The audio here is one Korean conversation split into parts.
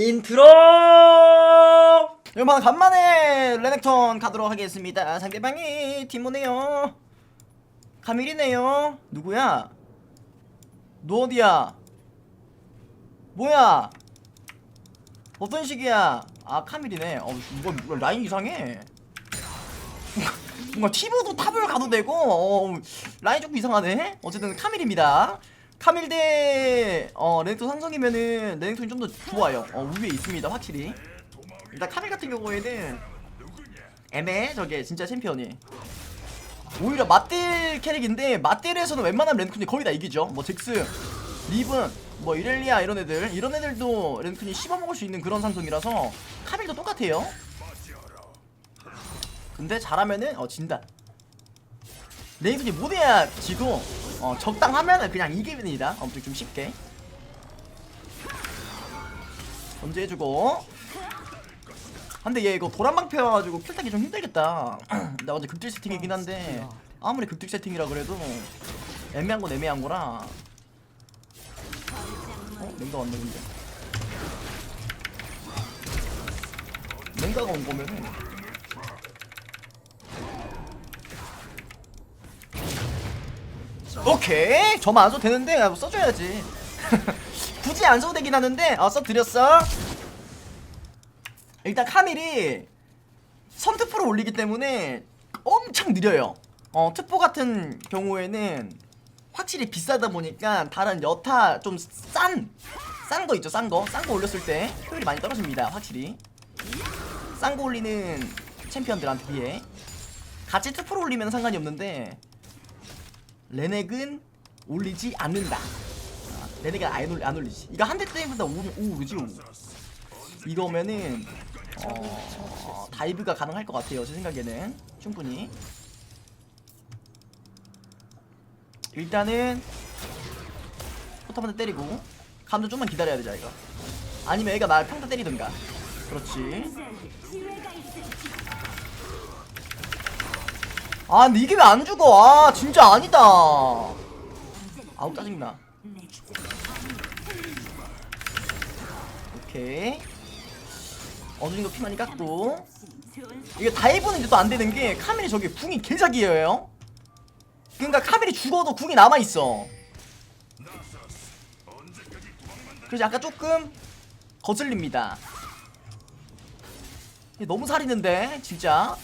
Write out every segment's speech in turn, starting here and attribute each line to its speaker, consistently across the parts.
Speaker 1: 인트로! 여러분 간만에 레넥톤 가도록 하겠습니다. 상대방이 티모네요. 카밀이네요. 누구야? 너 어디야. 뭐야? 어떤 식이야? 아 카밀이네. 어 이거 뭐 라인 이상해. 뭔가 티브도 탑을 가도 되고 어, 라인 조금 이상하네. 어쨌든 카밀입니다 카밀 대 어, 레넥톤 상성이면은 레넥톤이 좀 더 좋아요. 어, 위에 있습니다 확실히. 일단 카밀 같은 경우에는 애매해 저게 진짜 챔피언이. 오히려 맞딜 캐릭인데 맞딜에서는 웬만하면 레넥톤이 거의 다 이기죠. 뭐 잭스 리븐 뭐 이렐리아 이런 애들. 이런 애들도 레넥톤이 씹어먹을 수 있는 그런 상성이라서 카밀도 똑같아요. 근데 잘하면은 어 진다. 레이튼이 못해야 지고 어 적당하면은 그냥 이깁니다. 엄청 좀 쉽게. 견제해주고. 근데 얘 이거 도란방패 와가지고 킬 타기 좀 힘들겠다. 나 어제 극딜 세팅이긴 한데 아무리 극딜 세팅이라 그래도 애매한 건 애매한 거라. 어? 랭가 왔네 근데. 랭가가 온 거면은 오케이. 저만 안 써도 되는데. 아, 써줘야지. 굳이 안 써도 되긴 하는데. 어 써드렸어. 일단 카밀이 선투포를 올리기 때문에 엄청 느려요. 어 투포 같은 경우에는 확실히 비싸다 보니까 다른 여타 좀 싼 싼 거 있죠 싼 거. 싼 거 올렸을 때 효율이 많이 떨어집니다 확실히. 싼 거 올리는 챔피언들한테 비해. 같이 투포를 올리면 상관이 없는데 레넥은 올리지 않는다. 아, 레넥은 안, 올, 안 올리지. 이거 한대오 오르지 오. 이거면은 어, 다이브가 가능할 것 같아요. 제 생각에는 충분히. 일단은 포탑 한대 때리고 감도 좀만 기다려야 되자 이거. 아니면 애가 날 평타 때리든가. 그렇지. 아 근데 이게 왜 안 죽어. 아 진짜 아니다. 아우 짜증나. 오케이. 어느 정도 피 많이 깎고. 이게 다이브는 이제 또 안 되는 게 카밀이 저기 궁이 개작이에요. 그러니까 카밀이 죽어도 궁이 남아있어. 그래서 약간 조금 거슬립니다. 너무 살이는데 진짜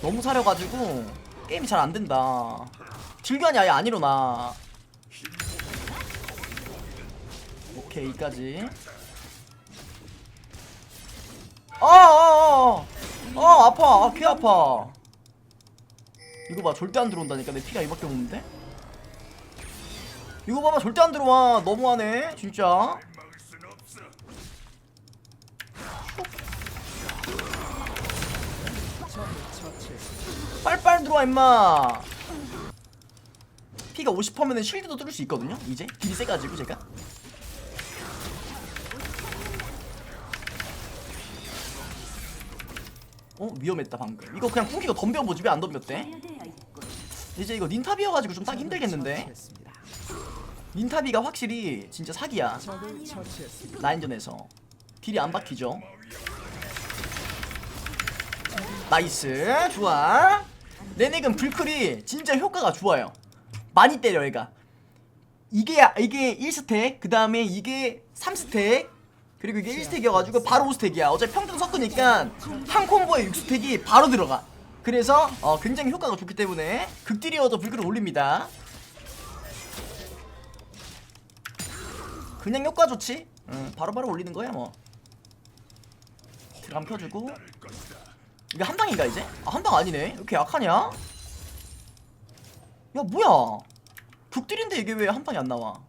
Speaker 1: 너무 사려가지고 게임이 잘 안된다. 딜견이 아예 안 일어나. 오케이 이까지. 아아아아. 아, 아, 아파. 아, 귀 아파. 이거 봐 절대 안 들어온다니까. 내 피가 이밖에 없는데? 이거 봐봐 절대 안 들어와. 너무하네 진짜 빨빨 들어와 임마. 피가 50%면은 실드도 뚫을 수 있거든요 이제? 딜이 세가지고 제가? 어 위험했다 방금. 이거 그냥 궁기가 덤벼보지 왜 안 덤볐대? 이제 이거 닌탑이어가지고 좀 딱 힘들겠는데? 닌탑이가 확실히 진짜 사기야. 라인전에서. 딜이 안 박히죠 나이스. 좋아. 레넥은 불클이 진짜 효과가 좋아요. 많이 때려 얘가. 이게 이게 1스택 그 다음에 이게 3스택 그리고 이게 1스택이어가지고 바로 5스택이야. 어차피 평등 섞으니까 한 콤보에 6스택이 바로 들어가. 그래서 어, 굉장히 효과가 좋기 때문에 극딜이어도 불클을 올립니다. 그냥 효과 좋지? 응, 바로바로 올리는 거야 뭐. 드람 켜주고 이게 한 방인가 이제? 아, 한 방 아니네. 왜 이렇게 약하냐? 야, 뭐야? 극딜인데 이게 왜 한 방이 안 나와?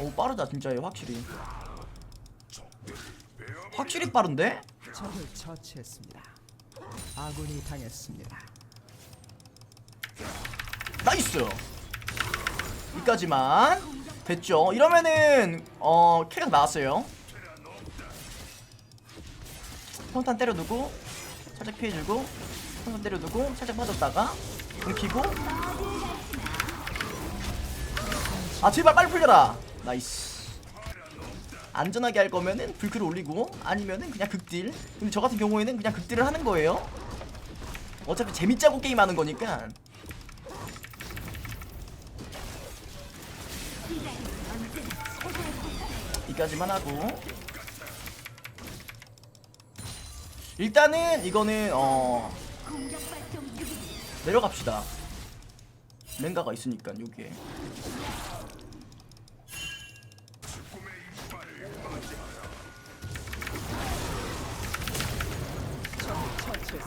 Speaker 1: 오, 빠르다, 진짜, 얘 확실히. 확실히 빠른데?
Speaker 2: 적을 처치했습니다. 아군이 당했습니다.
Speaker 1: 나이스! 여기까지만. 됐죠? 이러면은, 어, 캐릭 나왔어요. 평탄 때려두고, 살짝 피해주고, 평탄 때려두고, 살짝 빠졌다가, 긁히고, 아, 제발 빨리 풀려라! 나이스. 안전하게 할 거면은 불크를 올리고 아니면은 그냥 극딜. 근데 저 같은 경우에는 그냥 극딜을 하는 거예요. 어차피 재밌자고 게임하는 거니까. 이까지만 하고 일단은 이거는 어 내려갑시다. 랭가가 있으니까 여기에.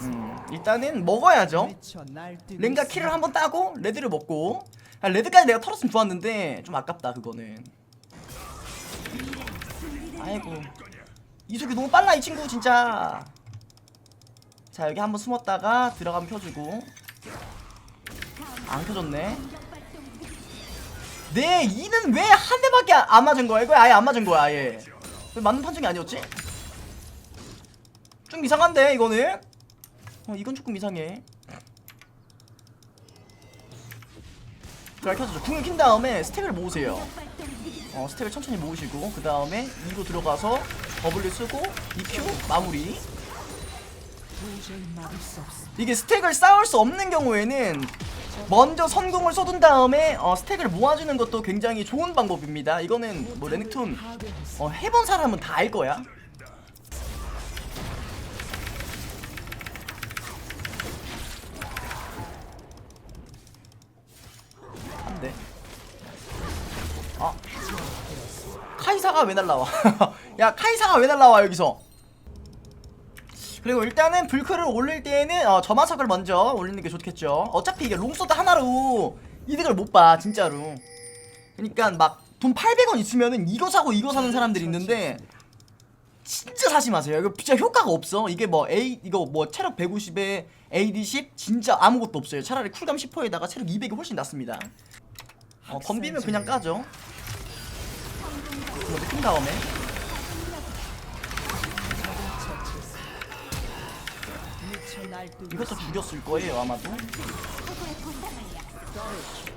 Speaker 1: 음, 일단은 먹어야죠. 랭가 키를 한번 따고 레드를 먹고. 아, 레드까지 내가 털었으면 좋았는데 좀 아깝다 그거는. 아이고. 이속이 너무 빨라 이 친구 진짜 자 여기 한번 숨었다가 들어가면 켜주고. 안 켜졌네. 내 이는 왜 한 대밖에 안 맞은 거야? 이거 아예 안 맞은 거야 아예. 왜 맞는 판정이 아니었지? 좀 이상한데 이거는? 어 이건 조금 이상해. 잘 켜주죠. 궁을 킨 다음에 스택을 모으세요. 어 스택을 천천히 모으시고 그 다음에 2로 들어가서 W 쓰고 EQ 마무리 이게 스택을 쌓을 수 없는 경우에는 먼저 선공을 쏟은 다음에 어, 스택을 모아주는 것도 굉장히 좋은 방법입니다. 이거는 뭐 레넥톤. 어, 해본 사람은 다 알 거야. 안돼. 아. 카이사가 왜 날라와? 야 카이사가 왜 날라와 여기서 그리고 일단은 불크를 올릴 때에는 어, 점화석을 먼저 올리는 게 좋겠죠 어차피 이게 롱소드 하나로 이득을 못 봐 진짜로 그러니까 막 돈 800원 있으면은 이거 사고 이거 사는 사람들이 있는데 진짜 사지 마세요. 이거 진짜 효과가 없어. 이게 뭐 A 이거 뭐 체력 150에 AD 10 진짜 아무것도 없어요. 차라리 쿨감 10%에다가 체력 200이 훨씬 낫습니다. 어, 덤비면 그냥 까죠. 먼저 큰 다음에 이것도 죽였을 거예요 아마도.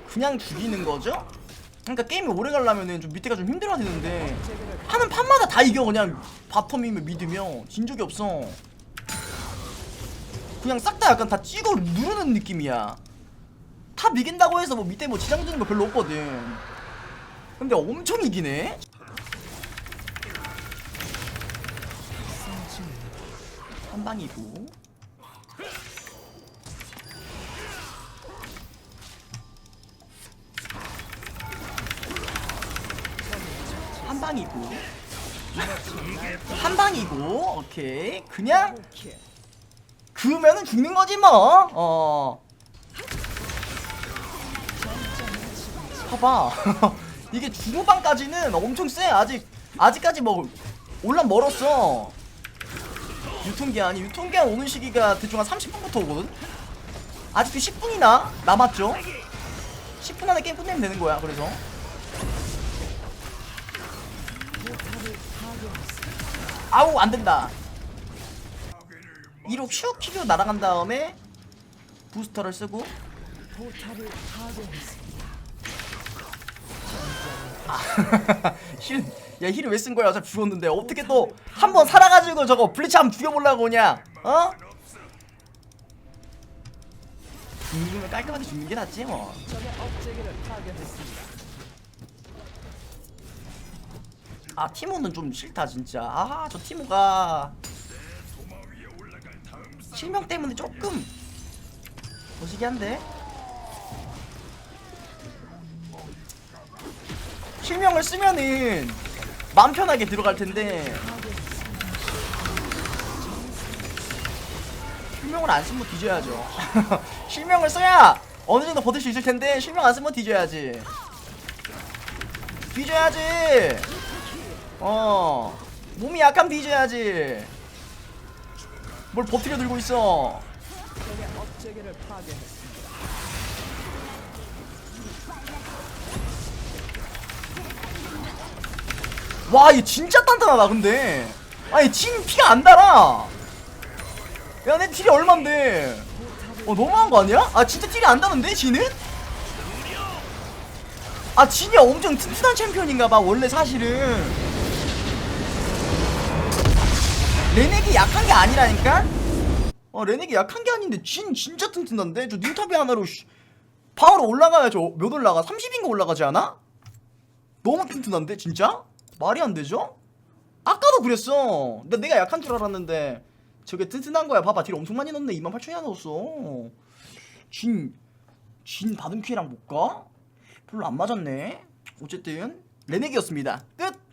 Speaker 1: 그냥 죽이는 거죠? 그러니까 게임이 오래 가려면은 좀 밑에가 좀 힘들어야 되는데. 하는 판마다 다 이겨 그냥. 바텀이면 믿으면 진 적이 없어. 그냥 싹 다 약간 다 찍어 누르는 느낌이야. 탑 이긴다고 해서 뭐 밑에 뭐 지장 주는 거 별로 없거든. 근데 엄청 이기네? 한 방이고 한 방이고 한 방이고 오케이 그냥
Speaker 2: 킬.
Speaker 1: 그으면은 죽는 거지 뭐. 어. 봐봐. 이게 중후반까지는 엄청 세. 아직 아직까지 뭐 올라 멀었어. 유통기한이 유통기한 오는 시기가 대충 한 30분부터 오거든. 아직도 10분이나 남았죠. 10분 안에 게임 끝내면 되는 거야. 그래서. 아우 안 된다. 1호 슉 키고 날아간 다음에 부스터를 쓰고
Speaker 2: 파괴했습니다.
Speaker 1: 힐, 야 힐을 왜 쓴 거야? 어차피 죽었는데 어떻게 또 한 번 살아가지고 저거 블리츠 한번 죽여보려고 그냥 어? 죽으면 깔끔하게 죽는 게 낫지 뭐 아 티모는 좀 싫다 진짜. 아 저 티모가 실명 때문에 조금 무시기 한데? 실명을 쓰면은 마음 편하게 들어갈 텐데. 실명을 안 쓰면 뒤져야죠. 실명을 써야 어느 정도 버틸 수 있을 텐데 실명 안 쓰면 뒤져야지. 뒤져야지 어 몸이 약하면 뒤져야지 뭘 버티려 들고 있어. 와 얘 진짜 단단하다 근데 아니 진 피가 안 달아 야내 딜이 얼만데 어 너무한 거 아니야? 아 진짜 딜이 안 다는데 진은? 아 진이 엄청 튼튼한 챔피언인가봐 원래 사실은 약한 게 아니라니까? 어 레넥이 약한 게 아닌데 진 진짜 튼튼한데? 저 닌탑이 하나로 씨, 방으로 올라가야죠 몇 올라가? 30인가 올라가지 않아? 너무 튼튼한데 진짜? 말이 안 되죠? 아까도 그랬어 근데 내가 약한 줄 알았는데 저게 튼튼한 거야 봐봐 딜 엄청 많이 넣네 28,000이나 넣었어 진, 진 받은 피해랑 못 가? 별로 안 맞았네 어쨌든 레넥이었습니다 끝